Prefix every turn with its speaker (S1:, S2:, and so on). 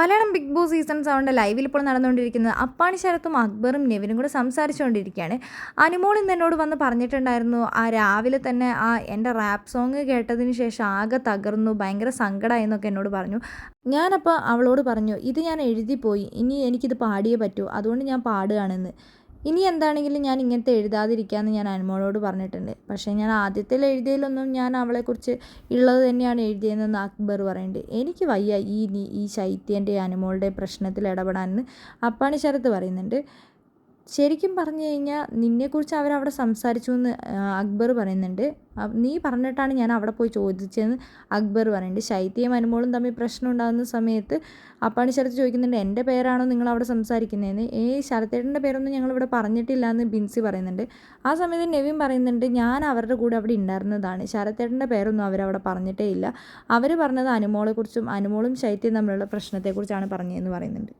S1: Malayalam big boss season സെവന്റെ ലൈവിൽ ഇപ്പോൾ നടന്നുകൊണ്ടിരിക്കുന്നത് അപ്പാണി ശരത്തും അക്ബറും നെവിനും കൂടെ സംസാരിച്ചുകൊണ്ടിരിക്കുകയാണ്. അനുമോൾ ഇന്ന് എന്നോട് വന്ന് പറഞ്ഞിട്ടുണ്ടായിരുന്നു ആ രാവിലെ തന്നെ ആ എന്റെ റാപ്പ് സോങ് കേട്ടതിന് ശേഷം ആകെ തകർന്നു ഭയങ്കര സങ്കടമായി എന്നൊക്കെ എന്നോട് പറഞ്ഞു. ഞാനപ്പോൾ അവളോട് പറഞ്ഞു ഇത് ഞാൻ എഴുതിപ്പോയി ഇനി എനിക്കിത് പാടിയേ പറ്റൂ അതുകൊണ്ട് ഞാൻ പാടുകയാണെന്ന്. ഇനി എന്താണെങ്കിലും ഞാൻ ഇങ്ങനത്തെ എഴുതാതിരിക്കാമെന്ന് ഞാൻ അനുമോളോട് പറഞ്ഞിട്ടുണ്ട്. പക്ഷേ ഞാൻ ആദ്യത്തിൽ എഴുതിയതിലൊന്നും ഞാൻ അവളെക്കുറിച്ച് ഉള്ളത് തന്നെയാണ് എഴുതിയതെന്ന് അക്ബർ പറയുന്നുണ്ട്. എനിക്ക് വയ്യ ഈ ഈ ശൈത്യന്റെ അനുമോളുടെ പ്രശ്നത്തിൽ ഇടപെടാനെന്ന് അപ്പാണി ശരത്ത് പറയുന്നുണ്ട്. ശരിക്കും പറഞ്ഞു കഴിഞ്ഞാൽ നിന്നെക്കുറിച്ച് അവരവിടെ സംസാരിച്ചു എന്ന് അക്ബർ പറയുന്നുണ്ട്. നീ പറഞ്ഞിട്ടാണ് ഞാൻ അവിടെ പോയി ചോദിച്ചതെന്ന് അക്ബർ പറയുന്നുണ്ട്. ശൈത്യയും അനുമോളും തമ്മിൽ പ്രശ്നം ഉണ്ടാകുന്ന സമയത്ത് അപ്പാണി ശരത്ത് ചോദിക്കുന്നുണ്ട് എന്റെ പേരാണോ നിങ്ങൾ അവിടെ സംസാരിക്കുന്നതെന്ന്? ഏ ശരത്തേട്ടന്റെ പേരൊന്നും ഞങ്ങളിവിടെ പറഞ്ഞിട്ടില്ല എന്ന് ബിൻസി പറയുന്നുണ്ട്. ആ സമയത്ത് നെവിൻ പറയുന്നുണ്ട് ഞാൻ അവരുടെ കൂടെ അവിടെ ഉണ്ടായിരുന്നതാണ്. ശരത്തേട്ടന്റെ പേരൊന്നും അവരവിടെ പറഞ്ഞിട്ടേ ഇല്ല. അവർ പറഞ്ഞത് അനുമോളെക്കുറിച്ചും അനുമോളും ശൈത്യം തമ്മിലുള്ള പ്രശ്നത്തെക്കുറിച്ചാണ് പറഞ്ഞതെന്ന് പറയുന്നുണ്ട്.